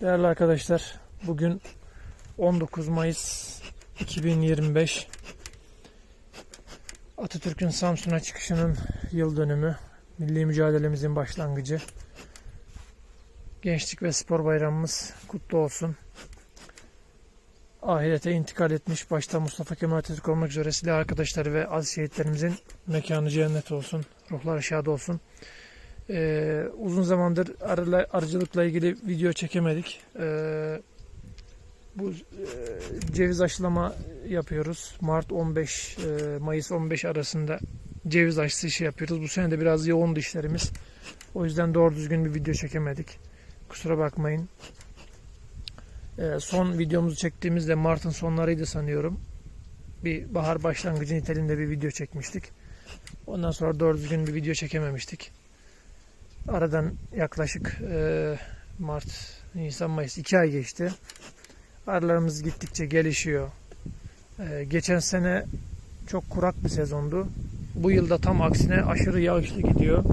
Değerli arkadaşlar, bugün 19 Mayıs 2025 Atatürk'ün Samsun'a çıkışının yıl dönümü, milli mücadelemizin başlangıcı. Gençlik ve Spor Bayramımız kutlu olsun. Ahirete intikal etmiş başta Mustafa Kemal Atatürk olmak üzere silah arkadaşları ve aziz şehitlerimizin mekanı cennet olsun, ruhları şad olsun. Ee, uzun zamandır arıla, arıcılıkla ilgili video çekemedik. Ee, bu e, ceviz aşılama yapıyoruz. Mart 15 e, Mayıs 15 arasında ceviz aşısı işi yapıyoruz. Bu sene de biraz yoğundu işlerimiz. O yüzden doğru düzgün bir video çekemedik. Kusura bakmayın. Ee, son videomuzu çektiğimizde Mart'ın sonlarıydı sanıyorum. Bir bahar başlangıcı niteliğinde bir video çekmiştik. Ondan sonra doğru düzgün bir video çekememiştik. Aradan yaklaşık e, Mart, Nisan, Mayıs 2 ay geçti. Arılarımız gittikçe gelişiyor. E, geçen sene çok kurak bir sezondu. Bu yılda tam aksine aşırı yağışlı gidiyor.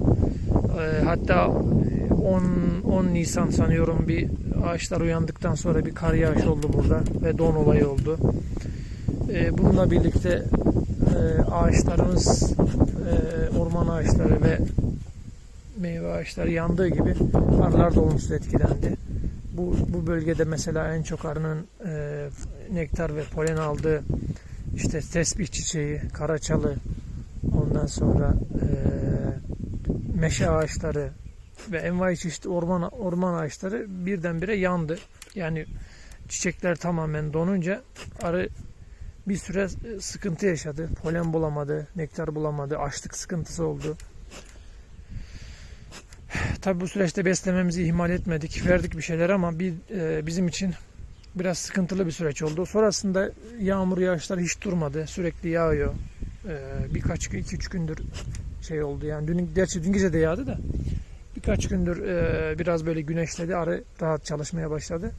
E, hatta 10, 10 Nisan sanıyorum bir ağaçlar uyandıktan sonra bir kar yağışı oldu burada ve don olayı oldu. E, bununla birlikte e, ağaçlarımız, e, orman ağaçları ve meyve ağaçları yandığı gibi arılar da olumsuz etkilendi. Bu, bu bölgede mesela en çok arının e, nektar ve polen aldığı işte tesbih çiçeği, karaçalı, ondan sonra e, meşe ağaçları ve envai çeşit orman orman ağaçları birdenbire yandı. Yani çiçekler tamamen donunca arı bir süre sıkıntı yaşadı. Polen bulamadı, nektar bulamadı, açlık sıkıntısı oldu. Tabi bu süreçte beslememizi ihmal etmedik. Verdik bir şeyler ama bir, e, bizim için biraz sıkıntılı bir süreç oldu. Sonrasında yağmur yağışlar hiç durmadı. Sürekli yağıyor. E, birkaç gün, iki üç gündür şey oldu yani. Dün, gerçi dün gece de yağdı da. Birkaç gündür e, biraz böyle güneşledi. Arı rahat çalışmaya başladı.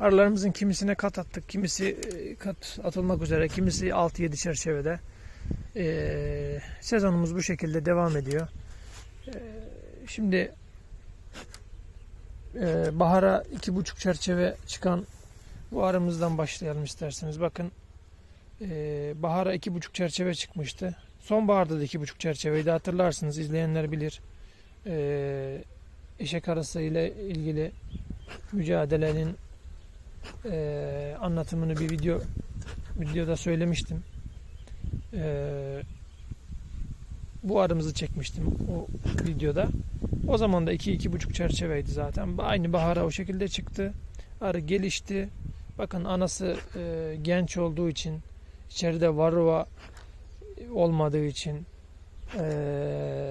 Arılarımızın kimisine kat attık. Kimisi e, kat atılmak üzere. Kimisi 6-7 çerçevede. E, sezonumuz bu şekilde devam ediyor. Ee, Şimdi e, bahara iki buçuk çerçeve çıkan bu arımızdan başlayalım isterseniz. Bakın e, bahara iki buçuk çerçeve çıkmıştı. Sonbaharda da iki buçuk çerçeveydi hatırlarsınız izleyenler bilir. E, eşek arısı ile ilgili mücadelenin anlatımını bir video videoda söylemiştim. E, bu arımızı çekmiştim o videoda. O zaman da 2-2,5 çerçeveydi zaten. Aynı bahara o şekilde çıktı. Arı gelişti. Bakın anası e, genç olduğu için içeride varroa olmadığı için e,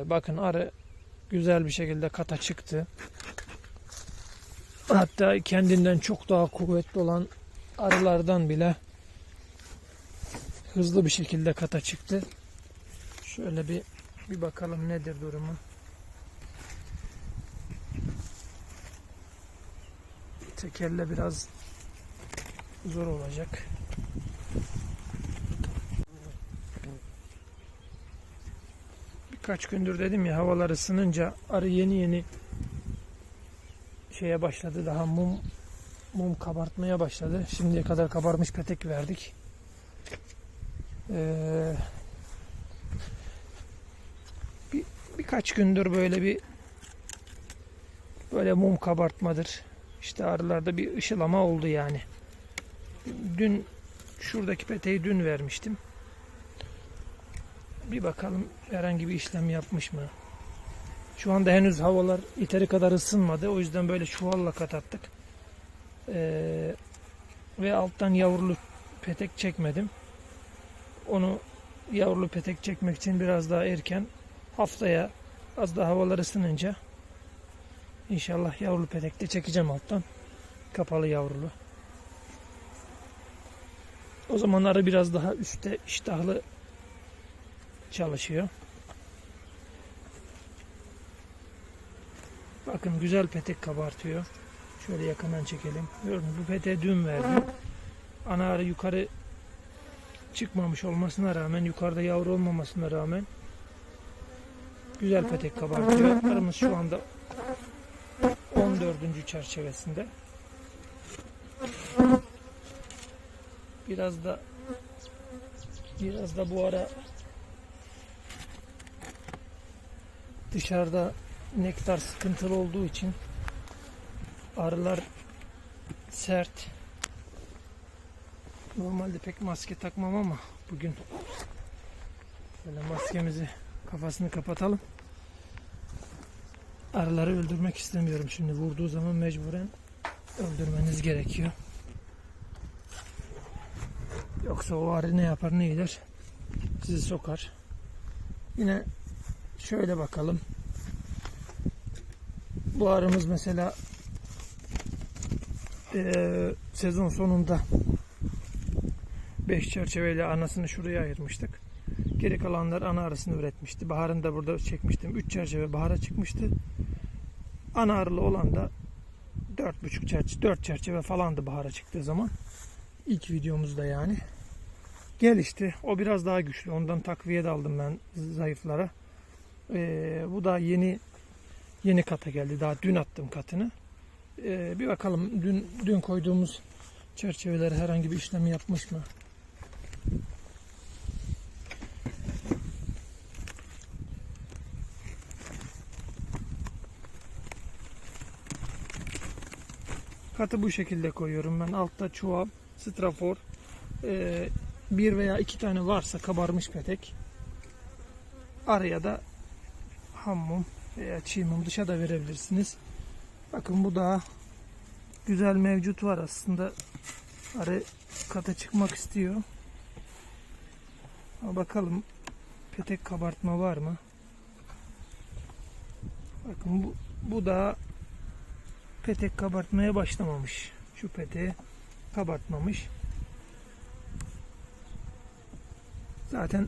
bakın arı güzel bir şekilde kata çıktı. Hatta kendinden çok daha kuvvetli olan arılardan bile hızlı bir şekilde kata çıktı. Şöyle bir bir bakalım nedir durumu. Tekerle biraz zor olacak. Birkaç gündür dedim ya havalar ısınınca arı yeni yeni şeye başladı daha mum mum kabartmaya başladı. Şimdiye kadar kabarmış petek verdik. Ee, birkaç gündür böyle bir böyle mum kabartmadır. İşte arılarda bir ışılama oldu yani. Dün şuradaki peteği dün vermiştim. Bir bakalım herhangi bir işlem yapmış mı? Şu anda henüz havalar yeteri kadar ısınmadı. O yüzden böyle çuvalla katattık. Ee, ve alttan yavrulu petek çekmedim. Onu yavrulu petek çekmek için biraz daha erken haftaya az daha havalar ısınınca inşallah yavrulu petekte çekeceğim alttan. Kapalı yavrulu. O zamanları biraz daha üstte iştahlı çalışıyor. Bakın güzel petek kabartıyor. Şöyle yakından çekelim. Gördünüz bu peteği dün verdim. Ana arı yukarı çıkmamış olmasına rağmen, yukarıda yavru olmamasına rağmen güzel petek kabartıyor. Arımız şu anda 14 14. çerçevesinde. Biraz da biraz da bu ara dışarıda nektar sıkıntılı olduğu için arılar sert. Normalde pek maske takmam ama bugün böyle maskemizi kafasını kapatalım. Arıları öldürmek istemiyorum şimdi. Vurduğu zaman mecburen öldürmeniz gerekiyor. Yoksa o arı ne yapar ne eder sizi sokar. Yine şöyle bakalım. Bu arımız mesela eee, sezon sonunda 5 çerçeveyle anasını şuraya ayırmıştık. Geri kalanlar ana arasını üretmişti. Baharını da burada çekmiştim. 3 çerçeve bahara çıkmıştı. Ana arılı olan da 4,5 çerçeve, 4 çerçeve falandı bahara çıktığı zaman. İlk videomuzda yani. Gelişti. O biraz daha güçlü. Ondan takviye de aldım ben zayıflara. Ee, bu da yeni yeni kata geldi. Daha dün attım katını. Ee, bir bakalım dün dün koyduğumuz çerçeveleri herhangi bir işlemi yapmış mı? Katı bu şekilde koyuyorum ben. Altta çuval, strafor, ee, bir veya iki tane varsa kabarmış petek. Araya da ham mum veya çiğ mum dışa da verebilirsiniz. Bakın bu da güzel mevcut var aslında. Arı kata çıkmak istiyor. Ama bakalım petek kabartma var mı? Bakın bu, bu da petek kabartmaya başlamamış. Şu peteği kabartmamış. Zaten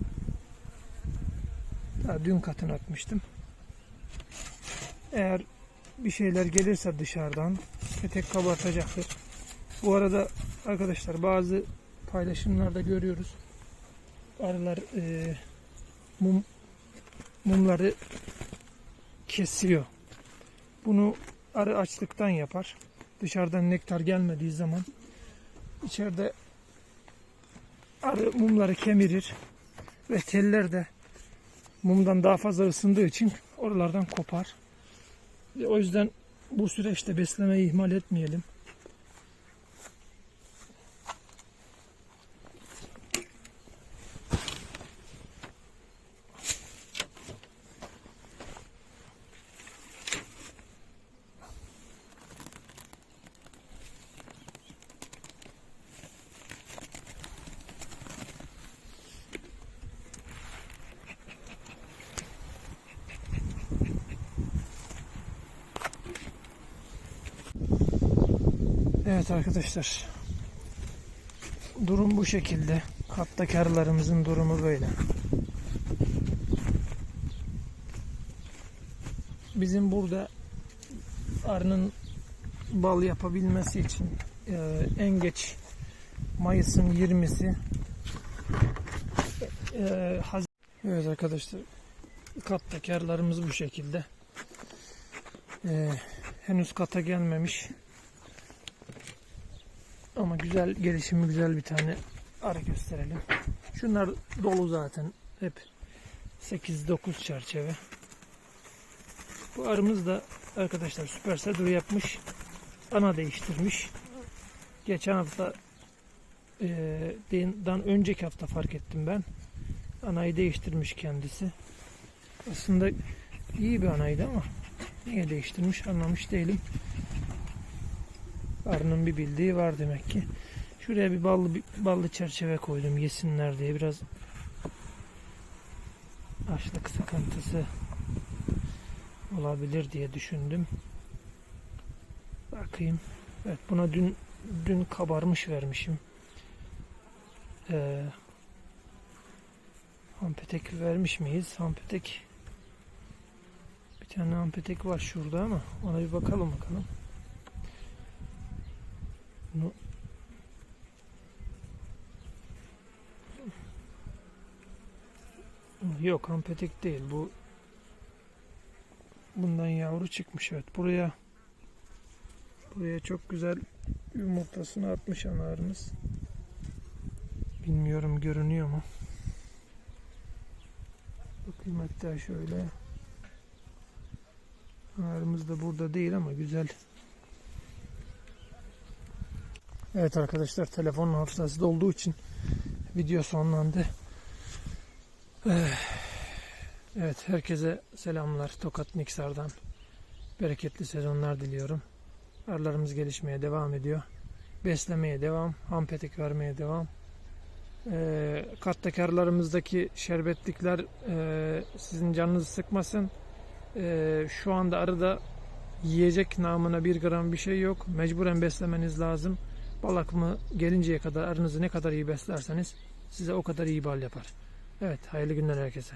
daha dün katını atmıştım. Eğer bir şeyler gelirse dışarıdan petek kabartacaktır. Bu arada arkadaşlar bazı paylaşımlarda görüyoruz. Arılar e, mum mumları kesiyor. Bunu arı açlıktan yapar. Dışarıdan nektar gelmediği zaman içeride arı mumları kemirir ve teller de mumdan daha fazla ısındığı için oralardan kopar. Ve o yüzden bu süreçte beslemeyi ihmal etmeyelim. Evet arkadaşlar. Durum bu şekilde. Kattakarlarımızın durumu böyle. Bizim burada arının bal yapabilmesi için e, en geç Mayıs'ın 20'si e, Haz- Evet arkadaşlar kattakarlarımız bu şekilde. E, henüz kata gelmemiş. Ama güzel gelişimi güzel bir tane arı gösterelim. Şunlar dolu zaten. Hep 8-9 çerçeve. Bu arımız da arkadaşlar süper sedur yapmış. Ana değiştirmiş. Geçen hafta eee, dan önceki hafta fark ettim ben. Anayı değiştirmiş kendisi. Aslında iyi bir anaydı ama niye değiştirmiş anlamış değilim. Arının bir bildiği var demek ki. Şuraya bir ballı bir ballı çerçeve koydum yesinler diye biraz açlık sıkıntısı olabilir diye düşündüm. Bakayım. Evet buna dün dün kabarmış vermişim. Ee, hampetek vermiş miyiz? Hampetek bir tane hampetek var şurada ama ona bir bakalım bakalım. Bunu Yok ampetek değil bu bundan yavru çıkmış evet buraya Buraya çok güzel yumurtasını atmış anarımız. Bilmiyorum görünüyor mu? Bakayım hatta şöyle. Anarımız da burada değil ama güzel. Evet arkadaşlar telefonun hafızası dolduğu için video sonlandı. Eh, Evet herkese selamlar Tokat Niksar'dan. Bereketli sezonlar diliyorum. Arılarımız gelişmeye devam ediyor. Beslemeye devam, ham petek vermeye devam. Ee, kattaki arılarımızdaki şerbetlikler e, sizin canınızı sıkmasın. Şu anda arıda yiyecek namına bir gram bir şey yok. Mecburen beslemeniz lazım. Bal akımı gelinceye kadar arınızı ne kadar iyi beslerseniz size o kadar iyi bal yapar. Evet hayırlı günler herkese.